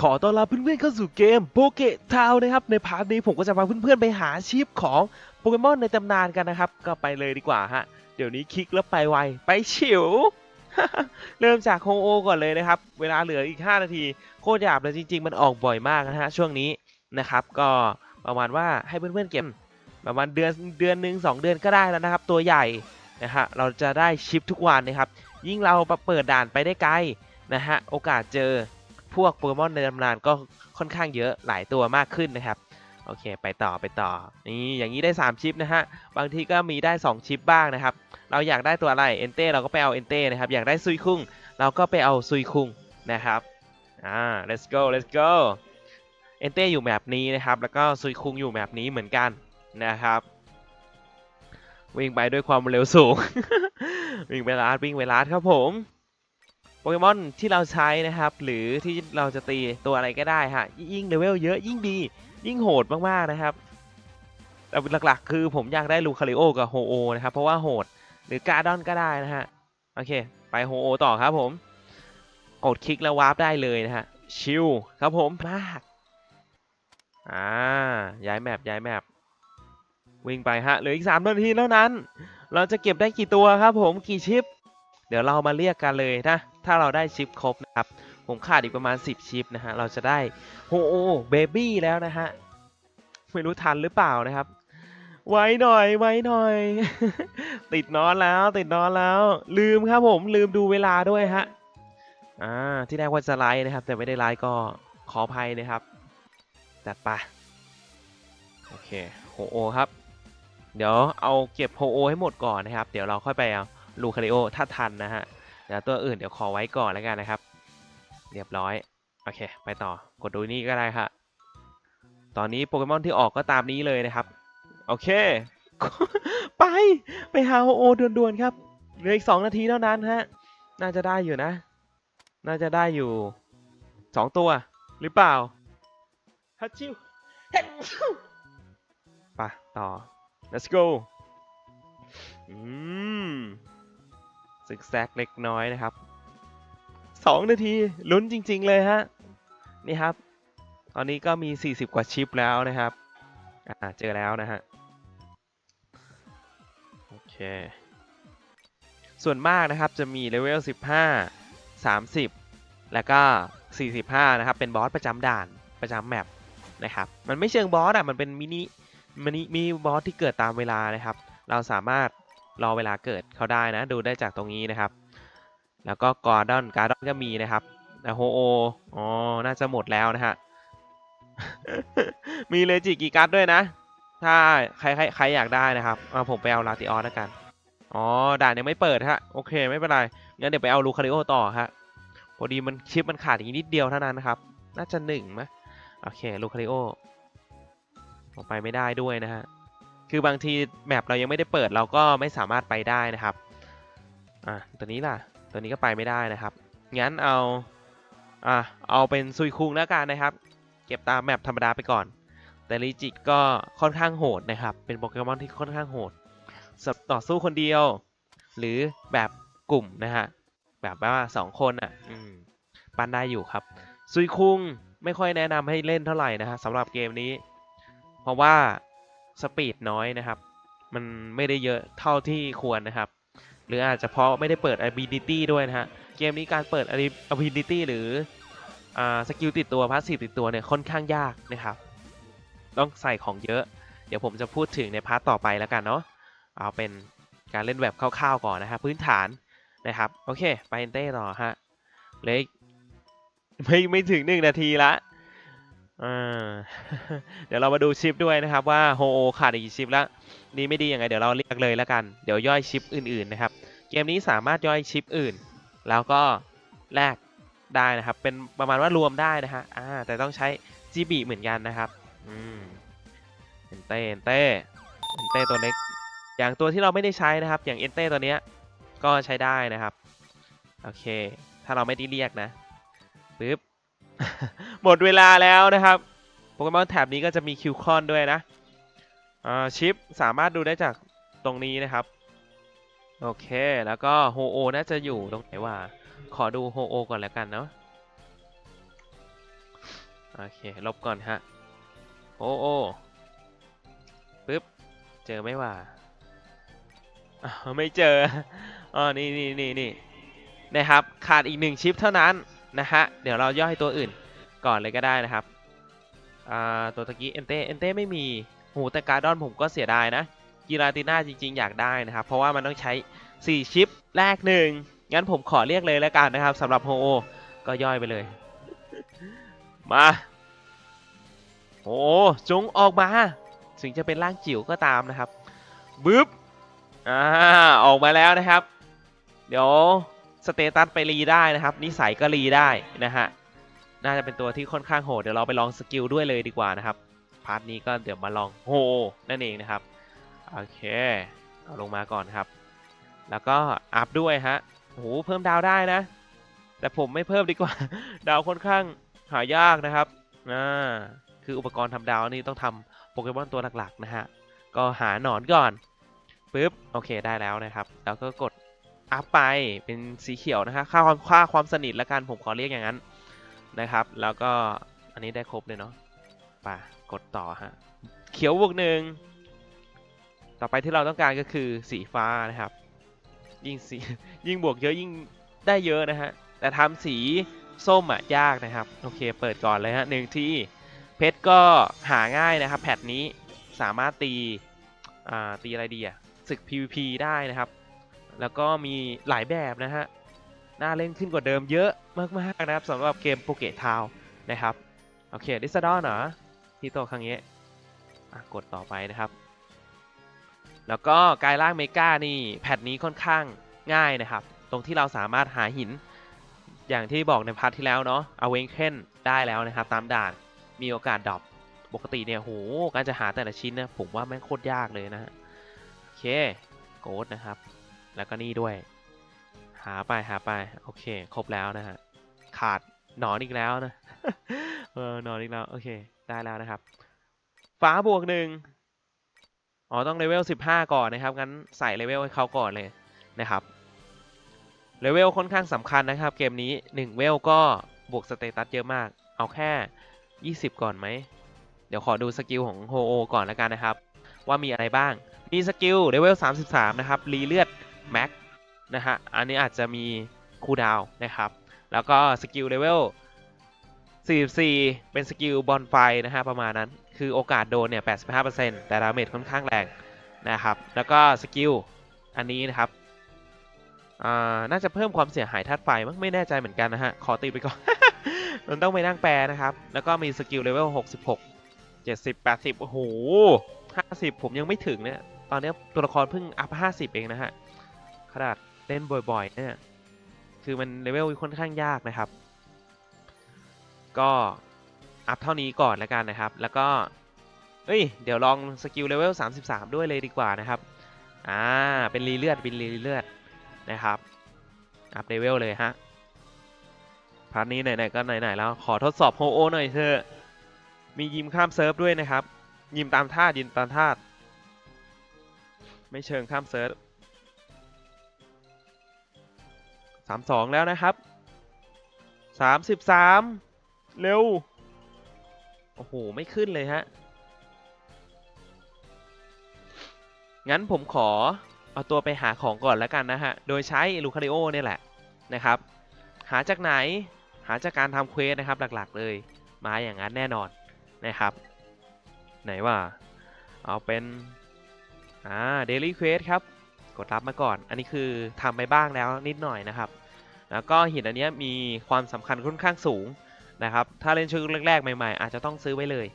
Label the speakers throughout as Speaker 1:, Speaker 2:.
Speaker 1: ขอต้อนรับเพื่อนๆเข้าสู่เกมโปเกตทาวนะครับ ในพาร์ทนี้ผมก็จะพาเพื่อนๆไปหาชิปของโปเกมอนในตำนานกันนะครับ ก็ไปเลยดีกว่าฮะ เดี๋ยวนี้คลิกแล้วไปไว ไปฉิว เริ่มจากโฮโอก่อนเลยนะครับ เวลาเหลืออีก 5 นาที โคตรหยาบเลยจริง ๆ มันออกบ่อยมากนะฮะช่วงนี้นะครับ ก็ประมาณว่าให้เพื่อนๆเก็บประมาณเดือนเดือนหนึ่งสองเดือนก็ได้แล้วนะครับ ตัวใหญ่นะฮะเราจะได้ชิปทุกวันนะครับ ยิ่งเราเปิดด่านไปได้ไกลนะฮะโอกาสเจอ พวกโปเกมอนในตำนานก็ค่อนข้างเยอะหลายตัวมากขึ้นนะครับโอเค ไปต่อไปต่อนี่อย่างนี้ได้ 3 ชิปนะฮะ บางทีก็มีได้ 2 ชิปบ้างนะครับ เราอยากได้ตัวอะไรเอนเต้เราก็ไปเอาเอนเต้นะครับ อยากได้ซุยคุงเราก็ไปเอาซุยคุงนะครับอ่า let's go let's go เอนเต้อยู่แบบนี้นะครับ แล้วก็ซุยคุงอยู่แบบนี้เหมือนกันนะครับ วิ่งไปด้วยความเร็วสูง วิ่งไปลาดวิ่งไปลาดครับผม โปเกมอนที่เราใช้นะครับ หรือที่เราจะตีตัวอะไรก็ได้ฮะ ยิ่งเลเวลเยอะยิ่งดี ยิ่งโหดมาก ๆ นะครับ แต่หลัก ๆ คือผมอยากได้ลูคาริโอกับโฮโอนะครับ เพราะว่าโหด หรือการ์ดอนก็ได้นะฮะ โอเค ไปโฮโอต่อครับผม กดคลิกแล้ววาร์ปได้เลยนะฮะ ชิลครับผมมากอ่า ย้ายแมปย้ายแมปวิ่งไปฮะ เหลืออีก3นาทีแล้วนั้น เราจะเก็บได้กี่ตัวครับผม กี่ชิป เดี๋ยวเรามาเรียกกันเลยนะ ถ้าเราได้ชิปครบนะครับ ผมขาดอีกประมาณ 10 ชิปนะฮะ เราจะได้โฮโอเบบี้แล้วนะฮะ ไม่รู้ทันหรือเปล่านะครับ ไว้หน่อย ไว้หน่อย ติดนอนแล้ว ติดนอนแล้ว ลืมครับผมลืมดูเวลาด้วยฮะ อ่า ที่แรกว่าจะไลฟ์นะครับ แต่ไม่ได้ไลฟ์ก็ขออภัยนะครับ จัดไป โอเคโฮโอครับเดี๋ยวเอาเก็บโฮโอให้หมดก่อนนะครับ เดี๋ยวเราค่อยไปเอาลูคาริโอถ้าทันนะฮะ เดี๋ยวตัวอื่นเดี๋ยวขอไว้ก่อนแล้วกันนะครับ เรียบร้อย โอเค ไปต่อกดดูนี่ก็ได้ค่ะตอนนี้โปเกมอนที่ออกก็ตามนี้เลยนะครับ โอเค ไป ไปหาโอโอด่วนๆครับเหลืออีก2นาทีเท่านั้นฮะ น่าจะได้อยู่นะ น่าจะได้อยู่2ตัว หรือเปล่าฮัตชิวฮัตชิวไปต่อ let's go อืม ซึกแซกเล็กน้อยนะครับสองนาทีลุ้นจริง ๆ เลยฮะนี่ครับ ตอนนี้ก็มี 40 กว่าชิปแล้วนะครับอ่าเจอแล้วนะฮะโอเค ส่วนมากนะครับจะมีเลเวล 15 30 แล้วก็ 45 นะครับ เป็นบอสประจำด่านประจำแมปนะครับ มันไม่เชิงบอสอะ มันเป็นมินิมินิมินิบอสที่เกิดตามเวลานะครับ เราสามารถ รอเวลาเกิดเขาได้นะ ดูได้จากตรงนี้นะครับ แล้วก็กอร์ดอนการ์ดอนก็มีนะครับแต่โฮโออ๋อ น่าจะหมดแล้วนะฮะ มีเลจิกีการ์ดด้วยนะ ถ้าใครใครใครอยากได้นะครับเอาผมไปเอาลาติออสแล้วกัน อ๋อ ด่านยังไม่เปิดฮะ โอเค ไม่เป็นไร งั้นเดี๋ยวไปเอาลูคาริโอต่อฮะ พอดีมันชิปมันขาดอีกนิดเดียวเท่านั้นนะครับ น่าจะหนึ่งไหมโอเค ลูคาริโอออกไปไม่ได้ด้วยนะฮะ คือบางทีแมปเรายังไม่ได้เปิดเราก็ไม่สามารถไปได้นะครับ อะตัวนี้ล่ะ ตัวนี้ก็ไปไม่ได้นะครับ งั้นเอา อะเอาเป็นซุยคุงแล้วกันนะครับ เก็บตามแมปธรรมดาไปก่อน แต่ลิจิก็ค่อนข้างโหดนะครับ เป็นโปเกมอนที่ค่อนข้างโหดสับต่อสู้คนเดียว หรือแบบกลุ่มนะฮะ แบบว่าสองคนอะ อืมปันได้อยู่ครับ ซุยคุงไม่ค่อยแนะนำให้เล่นเท่าไหร่นะฮะสำหรับเกมนี้ เพราะว่า สปีดน้อยนะครับ มันไม่ได้เยอะเท่าที่ควรนะครับ หรืออาจจะเพราะไม่ได้เปิด ability ด้วยนะฮะ เกมนี้การเปิด ability หรือสกิลติดตัวพาสซีฟติดตัวเนี่ยค่อนข้างยากนะครับ ต้องใส่ของเยอะ เดี๋ยวผมจะพูดถึงในพาร์ทต่อไปแล้วกันเนาะ เอาเป็นการเล่นแบบคร่าวๆก่อนนะครับพื้นฐานนะครับ โอเค ไปเอนเต้ต่อฮะเหลยไม่ไม่ถึงหนึ่งนาทีละ เดี๋ยวเรามาดูชิปด้วยนะครับว่าโฮโอขาดอีกกี่ชิปแล้วดีไม่ดียังไงเดี๋ยวเราเรียกเลยแล้วกันเดี๋ยวย่อยชิปอื่นๆนะครับ เกมนี้สามารถย่อยชิปอื่น แล้วก็แลกได้นะครับ เป็นประมาณว่ารวมได้นะฮะอ่าแต่ต้องใช้ GB เหมือนกันนะครับอืมเอนเต้เอนเต้เอนเต้ตัวเล็ก อย่างตัวที่เราไม่ได้ใช้นะครับ อย่างเอนเต้ตัวเนี้ยก็ใช้ได้นะครับโอเค ถ้าเราไม่ได้เรียกนะปึ๊บ หมดเวลาแล้วนะครับโปเกมอนแถบนี้ก็จะมีคิวคอนด้วยนะอ่าชิปสามารถดูได้จากตรงนี้นะครับ โอเค แล้วก็โฮโอน่าจะอยู่ตรงไหนวะขอดูโฮโอก่อนแล้วกันเนาะโอเค ลบก่อนฮะโอโอปึ๊บ เจอไหม่ว่าไม่เจออ๋อนี่นี่นี่นี่นะครับ ขาดอีกหนึ่งชิปเท่านั้น นะฮะ เดี๋ยวเราย่อยตัวอื่นก่อนเลยก็ได้นะครับตัวตะกี้เอนเต้เอนเต้ไม่มีโหแต่การ์ดอนผมก็เสียดายนะกีราติน่าจริง ๆ อยากได้นะครับ เพราะว่ามันต้องใช้ 4 ชิปแรกหนึ่งงั้นผมขอเรียกเลยแล้วกันนะครับสำหรับโฮโอก็ย่อยไปเลย มาโอ้จงออกมา ถึงจะเป็นร่างจิ๋วก็ตามนะครับบึ๊บอ่าออกมาแล้วนะครับ เดี๋ยว สเตตัสไปรีได้นะครับ นิสัยก็รีได้นะฮะ น่าจะเป็นตัวที่ค่อนข้างโหด เดี๋ยวเราไปลองสกิลด้วยเลยดีกว่านะครับ พาร์ทนี้ก็เดี๋ยวมาลองโฮนั่นเองนะครับ โอเค เอาลงมาก่อนครับ แล้วก็อัพด้วยฮะโหเพิ่มดาวได้นะ แต่ผมไม่เพิ่มดีกว่า ดาวค่อนข้างหายากนะครับอ่าคืออุปกรณ์ทำดาวนี่ต้องทำโปเกมอนตัวหลักๆนะฮะ ก็หาหนอนก่อนปึ๊บ โอเคได้แล้วนะครับ แล้วก็กด อัพไปเป็นสีเขียวนะฮะค่าความค่าความสนิทละกันผมขอเรียกอย่างนั้นนะครับ แล้วก็อันนี้ได้ครบเลยเนาะไป่ะกดต่อฮะเขียวบวกหนึ่งต่อไปที่เราต้องการก็คือสีฟ้านะครับ ยิ่งสียิ่งบวกเยอะยิ่งได้เยอะนะฮะแต่ทำสีส้มอะยากนะครับ โอเคเปิดก่อนเลยฮะหนึ่งที่เพชรก็หาง่ายนะครับ แพทนี้สามารถตีอ่าตีอะไรดีอะศึก PVP ได้นะครับ แล้วก็มีหลายแบบนะฮะ น่าเล่นขึ้นกว่าเดิมเยอะมากๆนะครับสำหรับเกมโปเกตทาวนะครับ โอเคดิสดอนเหรอที่โตะครั้งนี้กดต่อไปนะครับ แล้วก็กายร่างเมกานี่แพทนี้ค่อนข้างง่ายนะครับ ตรงที่เราสามารถหาหิน อย่างที่บอกในพาร์ทที่แล้วเนาะเอาเวนเคนได้แล้วนะครับ ตามด่านมีโอกาสดรอปปกติเนี่ยโหการจะหาแต่ละชิ้นนี่ยผมว่าแม่งโคตรยากเลยนะฮะโอเคโกดนะครับ แล้วก็นี่ด้วย หาไปหาไป โอเค ครบแล้วนะฮะ ขาดหนอนอีกแล้วนะ เออหนอนอีกแล้ว โอเค ได้แล้วนะครับ ฟ้าบวกหนึ่งอ๋อ ต้องเลเวล15 ก่อนนะครับ งั้นใส่เลเวลให้เขาก่อนเลยนะครับ เลเวลค่อนข้างสำคัญนะครับ เกมนี้1เวลก็บวกสเตตัสเยอะมาก เอาแค่ 20 ก่อนไหม เดี๋ยวขอดูสกิลของโฮโอก่อนแล้วกันนะครับ ว่ามีอะไรบ้าง มีสกิลเลเวล33 นะครับ รีเลือด แม็กนะฮะ อันนี้อาจจะมีคูลดาวนะครับ แล้วก็สกิลเลเวล 44 เป็นสกิลบอลไฟนะฮะ ประมาณนั้น คือโอกาสโดนเนี่ย 85%แต่ดาเมจค่อนข้างแรงนะครับ แล้วก็สกิลอันนี้นะครับอ่าน่าจะเพิ่มความเสียหายธาตุไฟมั้งไม่แน่ใจเหมือนกันนะฮะ ขอตีไปก่อน มันต้องไปนั่งแปลนะครับ แล้วก็มีสกิลเลเวล 66 70 80 โอ้โห 50 ผมยังไม่ถึงเนี่ย ตอนนี้ตัวละครเพิ่งอัพ 50 เองนะฮะ ขนาดเล่นบ่อยๆเนี่ยคือมันเลเวลค่อนข้างยากนะครับ ก็อัพเท่านี้ก่อนแล้วกันนะครับ แล้วก็เอ้ยเดี๋ยวลองสกิลเลเวล33 ด้วยเลยดีกว่านะครับอ่าเป็นรีเลือดเป็นรีเลือดนะครับอัพเลเวลเลยฮะพาร์ทนี้ไหนๆก็ไหนๆแล้วขอทดสอบโฮโอหน่อยเถอะมียิมข้ามเซิร์ฟด้วยนะครับ ยิมตามท่ายิมตามท่าไม่เชิงข้ามเซิร์ฟ สามสองแล้วนะครับสามสิบสามเร็ว โอ้โห ไม่ขึ้นเลยฮะ งั้นผมขอเอาตัวไปหาของก่อนแล้วกันนะฮะ โดยใช้ลูคาริโอเนี่ยแหละนะครับ หาจากไหน หาจากการทำเควสนะครับหลักๆเลย มาอย่างนั้นแน่นอนนะครับ ไหนว่า เอาเป็น อ่า เดลี่เควสครับ กดรับมาก่อน อันนี้คือทำไปบ้างแล้วนิดหน่อยนะครับ แล้วก็หินอันเนี้ยมีความสำคัญค่อนข้างสูงนะครับ ถ้าเล่นชุดแรกๆ ใหม่ๆ อาจจะต้องซื้อไว้เลย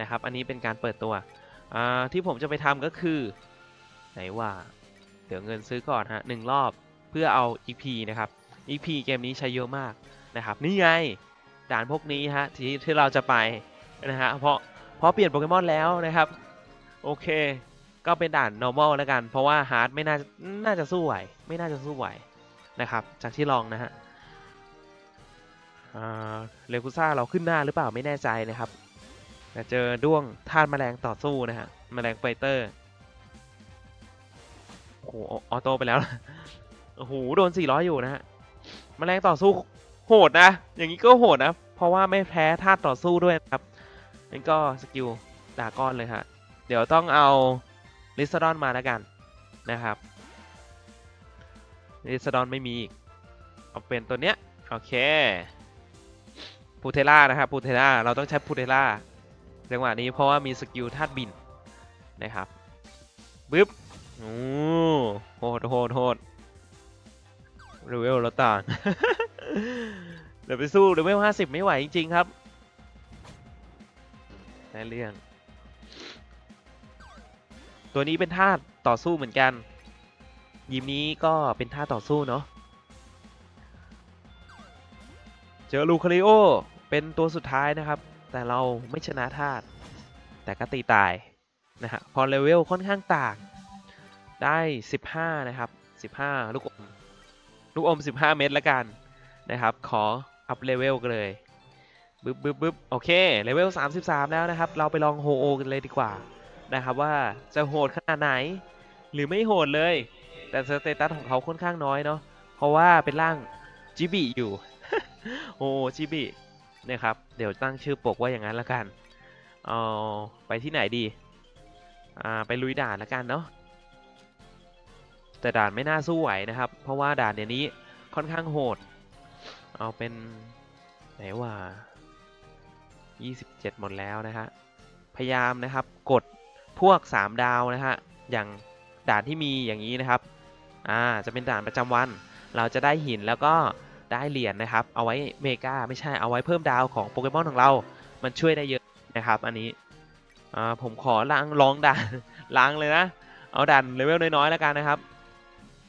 Speaker 1: นะครับ อันนี้เป็นการเปิดตัว ที่ผมจะไปทำก็คือ ไหนว่า เดี๋ยวเงินซื้อก่อนฮะหนึ่งรอบเพื่อเอา EP นะครับ EP เกมนี้ใช้เยอะมากนะครับ นี่ไงด่านพวกนี้ฮะที่ที่เราจะไปนะฮะเพราะเพราะเปลี่ยนโปเกมอนแล้วนะครับ โอเค ก็เป็นด่าน normal แล้วกัน เพราะว่า hard ไม่น่าน่าจะสู้ไหว ไม่น่าจะสู้ไหวนะครับ จากที่ลองนะฮะเลกุซ่าเราขึ้นหน้าหรือเปล่าไม่แน่ใจนะครับแต่เจอด้วงธาตุแมลงต่อสู้นะฮะแมลงไฟเตอร์โอ้โหออโต้ไปแล้วโอ้โหโดน 400 อยู่นะฮะแมลงต่อสู้โหดนะ อย่างนี้ก็โหดนะ เพราะว่าไม่แพ้ธาตุต่อสู้ด้วยนะครับนั่นก็สกิลดาก้อนเลยฮะ เดี๋ยวต้องเอา ลิซาดอนมาแล้วกันนะครับลิซาดอนไม่มีอีกเอาเป็นตัวเนี้ยโอเคพูเทล่านะครับพูเทล่าเราต้องใช้พูเทล่าจังหวะนี้เพราะว่ามีสกิลธาตุบินนะครับบึ๊บโอ้โหดโหดโหดเรเวลเราต่างเดี๋ยวไปสู้เรเวล50ไม่ไหวจริง ๆ ครับได้เรื่อง ตัวนี้เป็นท่าต่อสู้เหมือนกัน ยิมนี้ก็เป็นท่าต่อสู้เนาะ เจอลูคาริโอ เป็นตัวสุดท้ายนะครับ แต่เราไม่ชนะธาตุแต่ก็ตีตายนะฮะ พอเลเวลค่อนข้างต่าง ได้ 15 นะครับ 15 ลูกอม ลูกอม 15 เม็ดละกันนะครับ ขออัพเลเวลกันเลย บึ๊บบึ๊บบึ๊บโอเค เลเวล 33 แล้วนะครับ เราไปลองโฮโอกันเลยดีกว่า นะครับว่าจะโหดขนาดไหน หรือไม่โหดเลย แต่สเตตัสของเขาค่อนข้างน้อยเนาะเพราะว่าเป็นร่างจิบิอยู่ โอ้จิบินะครับเดี๋ยวตั้งชื่อปกว่าอย่างนั้นละกันเอาไปที่ไหนดีอ่าไปลุยด่านละกันเนาะแต่ด่านไม่น่าสู้ไหวนะครับ เพราะว่าด่านเดี๋ยวนี้ค่อนข้างโหด เอาเป็นไหนว่า 27 หมดแล้วนะฮะ พยายามนะครับ กด พวก 3 ดาวนะฮะอย่างด่านที่มีอย่างนี้นะครับอ่าจะเป็นด่านประจำวัน เราจะได้หินแล้วก็ได้เหรียญนะครับ เอาไว้เมกาไม่ใช่เอาไว้เพิ่มดาวของโปเกมอนของเรา มันช่วยได้เยอะนะครับ อันนี้อ่าผมขอล้างลองด่านล้างเลยนะ เอาด่านเลเวลน้อยๆแล้วกันนะครับ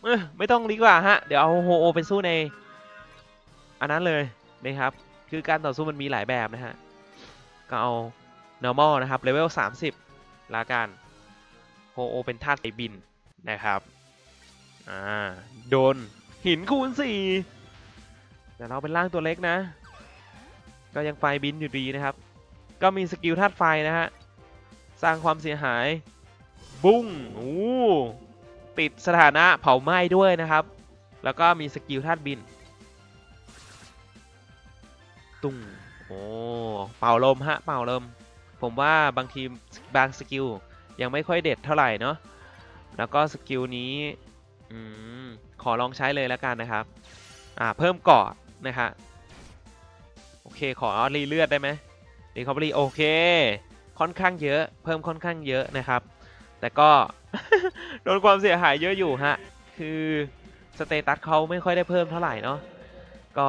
Speaker 1: เอ้ยไม่ต้องดีกว่าฮะเดี๋ยวเอาโฮโอไปสู้ใน อันนั้นเลยนะครับ คือการต่อสู้มันมีหลายแบบนะฮะก็เอา normal นะครับเลเวล30 ลากันโฮโอเป็นธาตุไฟบินนะครับอ่าโดนหินคูณ4แต่เราเป็นร่างตัวเล็กนะ ก็ยังไฟบินอยู่ดีนะครับ ก็มีสกิลธาตุไฟนะฮะสร้างความเสียหาย บุ้งอู้ติดสถานะเผาไหม้ด้วยนะครับ แล้วก็มีสกิลธาตุบิน ตุ้งโอ้เป่าลมฮะเป่าลม ผมว่าบางทีบางสกิลยังไม่ค่อยเด็ดเท่าไหร่เนาะแล้วก็สกิลนี้อขอลองใช้เลยแล้วกันนะครับ อ่าเพิ่มเกาะนะฮะโอเคขอรีเลือดได้ไหมรีคอ v รีโอเค ค่อนข้างเยอะ เพิ่มค่อนข้างเยอะนะครับ แต่ก็โดนความเสียหายเยอะอยู่ฮะ คือสเตตัสเขาไม่ค่อยได้เพิ่มเท่าไหร่เนาะก็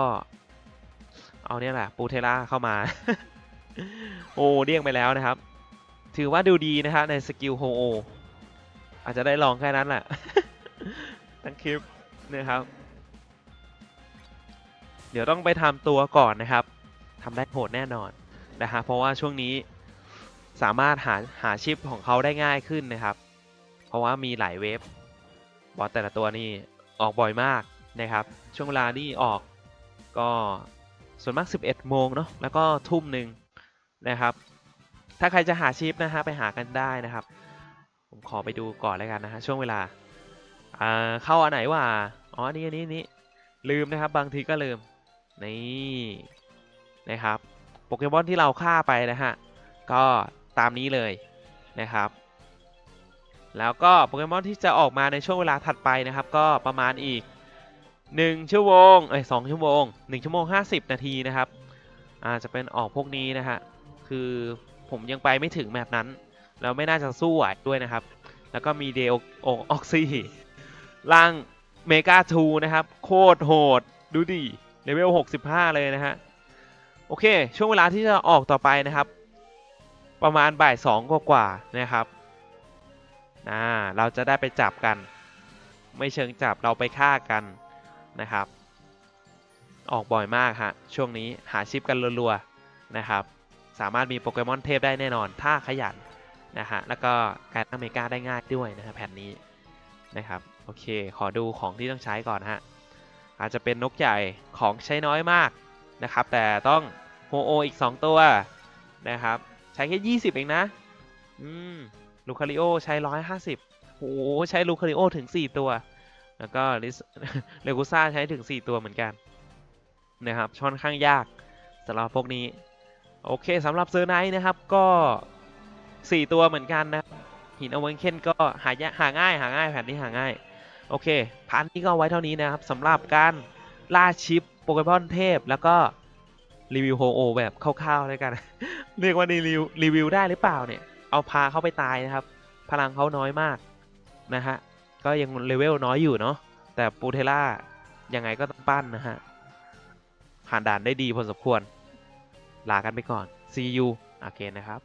Speaker 1: เอาเนี่ยแหละปูเทล่าเข้ามา โอ้เดี้ยงไปแล้วนะครับ ถือว่าดูดีนะฮะในสกิลโฮโออาจจะได้ลองแค่นั้นแหละทั้งคลิปนะครับ เดี๋ยวต้องไปทำตัวก่อนนะครับทำได้โหดแน่นอนนะฮะเพราะว่าช่วงนี้สามารถหาหาชิปของเขาได้ง่ายขึ้นนะครับ เพราะว่ามีหลายเวฟบอสแต่ละตัวนี่ออกบ่อยมากนะครับ ช่วงเวลานี่ออกก็ส่วนมาก 11 โมงเนาะแล้วก็ทุ่มหนึ่ง นะครับ ถ้าใครจะหาชิปนะฮะไปหากันได้นะครับ ผมขอไปดูก่อนแล้วกันนะฮะช่วงเวลาอ่าเข้าอันไหนว่าอ๋อนนี้อันนี้นนี้ลืมนะครับ บางทีก็ลืมนี่นะครับโปเกมอนที่เราฆ่าไปนะฮะก็ตามนี้เลยนะครับ แล้วก็โปเกมอนที่จะออกมาในช่วงเวลาถัดไปนะครับ ก็ประมาณอีก 1 ชั่วโมงเอ้ยสชั่วโมง 1 ชั่วโมง 50 นาทีนะครับอาจจะเป็นออกพวกนี้นะฮะ คือผมยังไปไม่ถึงแบบนั้นแล้วไม่น่าจะสู้ไหวด้วยนะครับ แล้วก็มีเดลออกซี่ร่างเมกาทูนะครับ โคตรโหด ดูดิเลเวล 65 เลยนะฮะ โอเค ช่วงเวลาที่จะออกต่อไปนะครับ ประมาณบ่ายสองกว่าๆนะครับอ่าเราจะได้ไปจับกัน ไม่เชิงจับเราไปฆ่ากันนะครับ ออกบ่อยมากฮะ ช่วงนี้หาชิปกันรัวๆนะครับ สามารถมีโปเกมอนเทพได้แน่นอน ถ้าขยันนะฮะ แล้วก็การตั้งเมกาได้ง่ายด้วยนะฮะแผ่นนี้นะครับ โอเค ขอดูของที่ต้องใช้ก่อนฮะ อาจจะเป็นนกใหญ่ของใช้น้อยมากนะครับ แต่ต้องโฮโออีก 2 ตัวนะครับ ใช้แค่ 20 เองนะ อืม ลูคาริโอใช้ 150โอ้โหใช้ลูคาริโอถึง 4 ตัว แล้วก็ลิสเลกูซ่าใช้ถึง 4 ตัวเหมือนกันนะครับค่อนข้างยากสำหรับพวกนี้ โอเคสำหรับเซอร์ไนท์นะครับก็ 4 ตัวเหมือนกันนะหินอเวนเคนก็หายหาง่ายหาง่ายแผ่นนี้หาง่าย โอเคพาร์ทนี้ก็เอาไว้เท่านี้นะครับสำหรับการล่าชิปโปเกมอนเทพแล้วก็รีวิวโฮโอแบบคร่าวๆเลยกัน เรียกว่ารีวิวรีวิวได้หรือเปล่าเนี่ย เอาพาเขาไปตายนะครับ พลังเขาน้อยมากนะฮะ ก็ยังเลเวลน้อยอยู่เนาะ แต่ปูเทล่ายังไงก็ต้องปั้นนะฮะ ผ่านด่านได้ดีพอสมควร ลากันไปก่อน see you again นะครับ